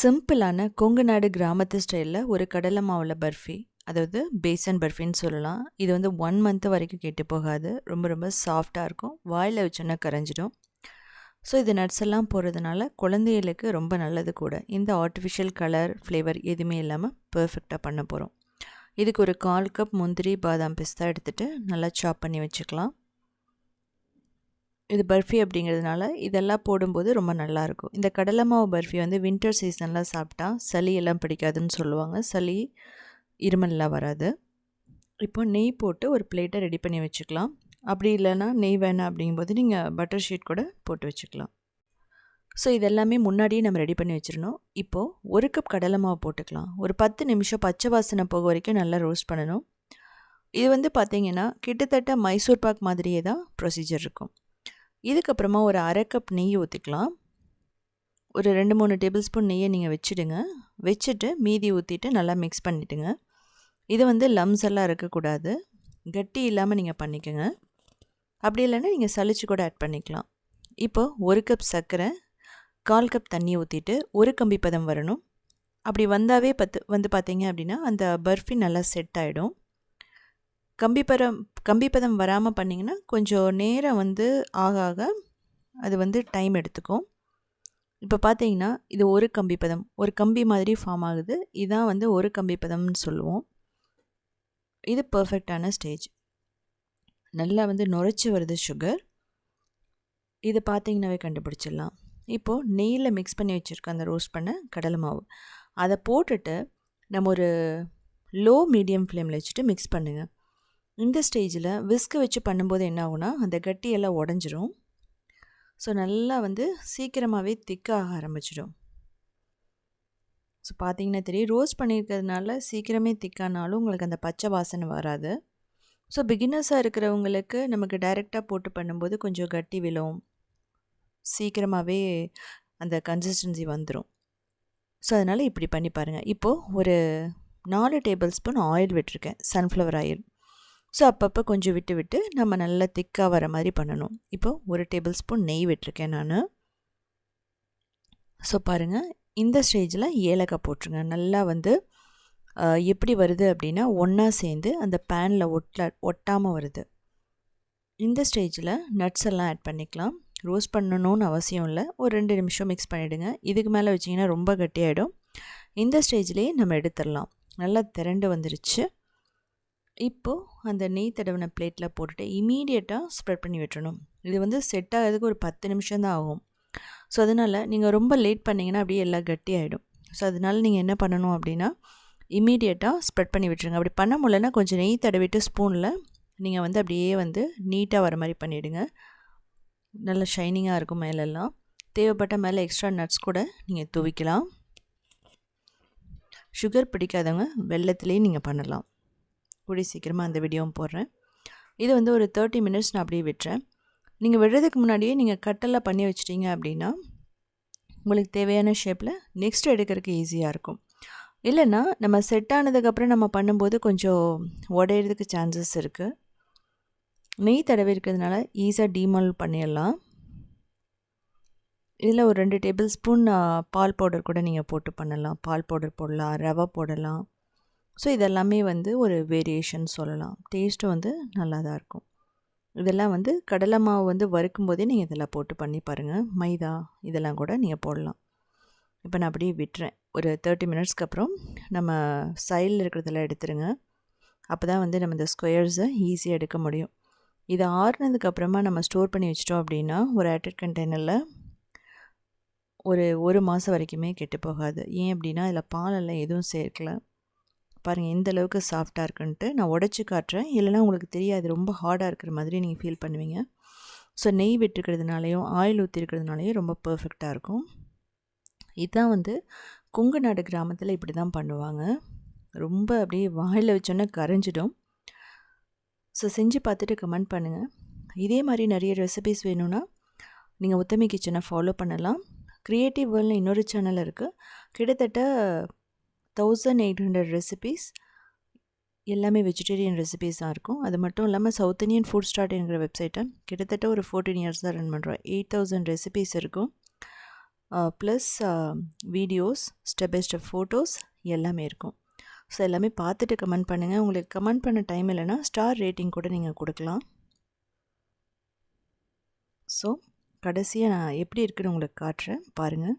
சிம்பிளான கொங்கு நாடு கிராமத்து ஸ்டைலில் ஒரு கடலை மாவுல பர்ஃபி அதாவது பேசன் பர்ஃபின்னு சொல்லலாம். இது வந்து ஒன் மந்த் வரைக்கும் கெட்டு போகாது. ரொம்ப ரொம்ப சாஃப்டாக இருக்கும். வாயில் வச்சோன்னா கரைஞ்சிடும். ஸோ இது நட்ஸ் எல்லாம் போகிறதுனால குழந்தைகளுக்கு ரொம்ப நல்லது கூட. இந்த ஆர்டிஃபிஷியல் கலர் ஃப்ளேவர் எதுவுமே இல்லாமல் பர்ஃபெக்டாக பண்ண போகிறோம் இதுக்கு ஒரு கால் கப் முந்திரி பாதாம் பிஸ்தா எடுத்துகிட்டு நல்லா சாப் பண்ணி வச்சுக்கலாம். இது பர்ஃபி அப்படிங்கிறதுனால இதெல்லாம் போடும்போது ரொம்ப நல்லாயிருக்கும். இந்த கடலை மாவு பர்ஃபி வந்து வின்டர் சீசனில் சாப்பிட்டா சளி எல்லாம் பிடிக்காதுன்னு சொல்லுவாங்க. சளி இருமல்லாம் வராது. இப்போ நெய் போட்டு ஒரு பிளேட்டை ரெடி பண்ணி வச்சுக்கலாம். அப்படி இல்லைன்னா நெய் வேணாம் அப்படிங்கும்போது நீங்கள் பட்டர் ஷீட் கூட போட்டு வச்சுக்கலாம். ஸோ இதெல்லாமே முன்னாடியே நம்ம ரெடி பண்ணி வச்சிடணும். இப்போது ஒரு கப் கடலை மாவு போட்டுக்கலாம். ஒரு பத்து நிமிஷம் பச்சை வாசனை போக வரைக்கும் நல்லா ரோஸ்ட் பண்ணணும். இது வந்து பார்த்திங்கன்னா கிட்டத்தட்ட மைசூர் பாக் மாதிரியே தான் ப்ரொசீஜர் இருக்கும். இதுக்கப்புறமா ஒரு அரை கப் நெய் ஊற்றிக்கலாம் ஒரு ரெண்டு மூணு டேபிள் ஸ்பூன் நெய்யை நீங்கள் வச்சுடுங்க. வச்சுட்டு மீதி ஊற்றிட்டு நல்லா மிக்ஸ் பண்ணிவிடுங்க இது வந்து லம்ஸ் எல்லாம் இருக்கக்கூடாது. கட்டி இல்லாமல் நீங்கள் பண்ணிக்கோங்க. அப்படி இல்லைன்னா நீங்கள் சளிச்சு கூட ஆட் பண்ணிக்கலாம். இப்போது ஒரு கப் சர்க்கரை கால் கப் தண்ணி ஊற்றிட்டு ஒரு கம்பி பதம் வரணும். அப்படி வந்தாவே பத்து வந்து பார்த்தீங்க அப்படின்னா அந்த பர்ஃபி நல்லா செட் ஆகிடும் கம்பிப்பதம் கம்பிப்பதம் வராமல் பண்ணிங்கன்னா கொஞ்சம் நேரம் வந்து ஆக ஆக அது வந்து டைம் எடுத்துக்கும். இப்போ பார்த்தீங்கன்னா இது ஒரு கம்பிப்பதம் ஒரு கம்பி மாதிரி ஃபார்ம் ஆகுது. இதான் வந்து ஒரு கம்பிப்பதம்னு சொல்லுவோம். இது பர்ஃபெக்டான ஸ்டேஜ் நல்லா வந்து நுரைச்சி வருது சுகர் இது பார்த்தீங்கன்னாவே கண்டுபிடிச்சிடலாம். இப்போது நெய்யில் மிக்ஸ் பண்ணி வச்சுருக்க அந்த ரோஸ்ட் பண்ண கடலை மாவு. அதை போட்டுட்டு நம்ம ஒரு லோ மீடியம் ஃப்ளேமில் வச்சுட்டு மிக்ஸ் பண்ணுங்கள் இந்த ஸ்டேஜில் விஸ்க வச்சு பண்ணும்போது என்ன ஆகுனா அந்த கட்டியெல்லாம் உடஞ்சிரும். ஸோ நல்லா வந்து சீக்கிரமாகவே திக்காக ஆரம்பிச்சிடும். ஸோ பார்த்தீங்கன்னா தெரியும் ரோஸ்ட் பண்ணியிருக்கிறதுனால சீக்கிரமே திக்கானாலும் உங்களுக்கு அந்த பச்சை வாசனை வராது. ஸோ பிகினர்ஸாக இருக்கிறவங்களுக்கு நமக்கு டைரெக்டாக போட்டு பண்ணும்போது கொஞ்சம் கட்டி விழும். சீக்கிரமாகவே அந்த கன்சிஸ்டன்சி வந்துடும் ஸோ அதனால் இப்படி பண்ணி பாருங்கள் இப்போது ஒரு நாலு டேபிள் ஸ்பூன் ஆயில் விட்டுருக்கேன். சன்ஃப்ளவர் ஆயில் ஸோ அப்பப்போ கொஞ்சம் விட்டு விட்டு நம்ம நல்லா திக்காக வர மாதிரி பண்ணணும். இப்போ ஒரு டேபிள் ஸ்பூன் நெய் விட்டுருக்கேன் நான். ஸோ பாருங்கள் இந்த ஸ்டேஜில் ஏலக்காய் போட்டுருங்க. நல்லா வந்து எப்படி வருது அப்படின்னா ஒன்றா சேர்ந்து அந்த பேனில் ஒட்டல ஒட்டாமல் வருது. இந்த ஸ்டேஜில் நட்ஸ் எல்லாம் ஆட் பண்ணிக்கலாம். ரோஸ்ட் பண்ணணும்னு அவசியம் இல்லை. ஒரு ரெண்டு நிமிஷம் மிக்ஸ் பண்ணிவிடுங்க இதுக்கு மேலே வச்சிங்கன்னா ரொம்ப கட்டியாயிடும். இந்த ஸ்டேஜ்லேயே நம்ம எடுத்துடலாம். நல்லா திரண்டு வந்துருச்சு. இப்போது அந்த நெய் தடவின பிளேட்டில் போட்டுட்டு இமீடியட்டாக ஸ்ப்ரெட் பண்ணி விட்டுறணும். இது வந்து செட் ஆகிறதுக்கு ஒரு பத்து நிமிஷம் தான் ஆகும். ஸோ அதனால் நீங்கள் ரொம்ப லேட் பண்ணிங்கன்னா அப்படியே எல்லாம் கட்டி ஆகிடும் ஸோ அதனால் நீங்கள் என்ன பண்ணணும் அப்படின்னா இமீடியட்டாக ஸ்ப்ரெட் பண்ணி விட்டுருங்க. அப்படி பண்ண முடியலன்னா கொஞ்சம் நெய் தடவிட்டு ஸ்பூனில் நீங்கள் வந்து அப்படியே வந்து நீட்டாக வர மாதிரி பண்ணிவிடுங்க நல்ல ஷைனிங்காக இருக்கும் மேலெல்லாம். தேவைப்பட்ட மேலே எக்ஸ்ட்ரா நட்ஸ் கூட நீங்கள் துவிக்கலாம். சுகர் பிடிக்காதவங்க வெள்ளத்துலேயும் நீங்கள் பண்ணலாம். கூடிய சீக்கிரமாக அந்த வீடியோவும் போடுறேன். இது வந்து ஒரு தேர்ட்டி மினிட்ஸ் நான் அப்படியே விட்டுறேன். நீங்கள் விடுறதுக்கு முன்னாடியே நீங்கள் கட்டெல்லாம் பண்ணி வச்சிட்டிங்க அப்படின்னா உங்களுக்கு தேவையான ஷேப்பில் நெக்ஸ்ட் எடுக்கிறதுக்கு ஈஸியாக இருக்கும். இல்லைன்னா நம்ம செட் ஆனதுக்கப்புறம் நம்ம பண்ணும்போது கொஞ்சம் உடையிறதுக்கு சான்சஸ் இருக்குது நெய் தடவி இருக்கிறதுனால ஈஸியாக டீமால் பண்ணிடலாம். இதில் ஒரு ரெண்டு டேபிள் ஸ்பூன் பால் பவுடர் கூட நீங்கள் போட்டு பண்ணலாம். பால் பவுடர் போடலாம் ரவை போடலாம். ஸோ இதெல்லாமே வந்து ஒரு வேரியேஷன் சொல்லலாம். டேஸ்ட்டும் வந்து நல்லா தான் இருக்கும். இதெல்லாம் வந்து கடலை மாவு வந்து வறுக்கும் போதே நீங்கள் இதெல்லாம் போட்டு பண்ணி பாருங்கள் மைதா இதெல்லாம் கூட நீங்கள் போடலாம். இப்போ நான் அப்படியே விட்டுறேன். ஒரு தேர்ட்டி மினிட்ஸ்க்கு அப்புறம் நம்ம சைடில் இருக்கிறதெல்லாம் எடுத்துருங்க. அப்போ தான் வந்து நம்ம இந்த ஸ்கொயர்ஸை ஈஸியாக எடுக்க முடியும். இது ஆறுனதுக்கப்புறமா நம்ம ஸ்டோர் பண்ணி வச்சிட்டோம் அப்படின்னா ஒரு ஆட்டட் கண்டெய்னரில் ஒரு ஒரு மாதம் வரைக்குமே கெட்டு போகாது. ஏன் அப்படின்னா இதில் பாலெல்லாம் எதுவும் சேர்க்கலை. பாருங்கள் எந்த அளவுக்கு சாஃப்டாக இருக்குன்ட்டு நான் உடச்சி காட்டுறேன். இல்லைனா உங்களுக்கு தெரியாது ரொம்ப ஹார்டாக இருக்கிற மாதிரி நீங்கள் ஃபீல் பண்ணுவீங்க. ஸோ நெய் விட்டுருக்கிறதுனாலையும் ஆயில் ஊற்றிருக்கிறதுனாலையும் ரொம்ப பர்ஃபெக்டாக இருக்கும். இதுதான் வந்து கொங்கு நாடு கிராமத்தில் இப்படி தான் பண்ணுவாங்க. ரொம்ப அப்படியே வாயில் வச்சோன்னே கரைஞ்சிடும். ஸோ செஞ்சு பார்த்துட்டு கமெண்ட் பண்ணுங்கள் இதே மாதிரி நிறைய ரெசிபிஸ் வேணும்னா நீங்கள் உத்தமி கிச்சனை ஃபாலோ பண்ணலாம். க்ரியேட்டிவ் வேர்ல்டில் இன்னொரு சேனல் இருக்குது கிட்டத்தட்ட தௌசண்ட் எயிட் ஹண்ட்ரட் ரெசிபீஸ் எல்லாமே வெஜிடேரியன் ரெசிபீஸ் தான் இருக்கும். அது மட்டும் இல்லாமல் சவுத் இந்தியன் ஃபுட் ஸ்டார்ட்ங்கிற வெப்சைட்டை கிட்டத்தட்ட ஒரு ஃபோர்டீன் இயர்ஸ் தான் ரன் பண்ணுறோம் எயிட் தௌசண்ட் ரெசிபீஸ் இருக்கும். Plus videos step by step photos எல்லாமே இருக்கும். ஸோ எல்லாமே பார்த்துட்டு கமெண்ட் பண்ணுங்கள் உங்களுக்கு கமெண்ட் பண்ண டைம் இல்லைன்னா ஸ்டார் ரேட்டிங் கூட நீங்கள் கொடுக்கலாம். ஸோ கடைசியாக நான் எப்படி இருக்குன்னு உங்களுக்கு காட்டுறேன். பாருங்கள்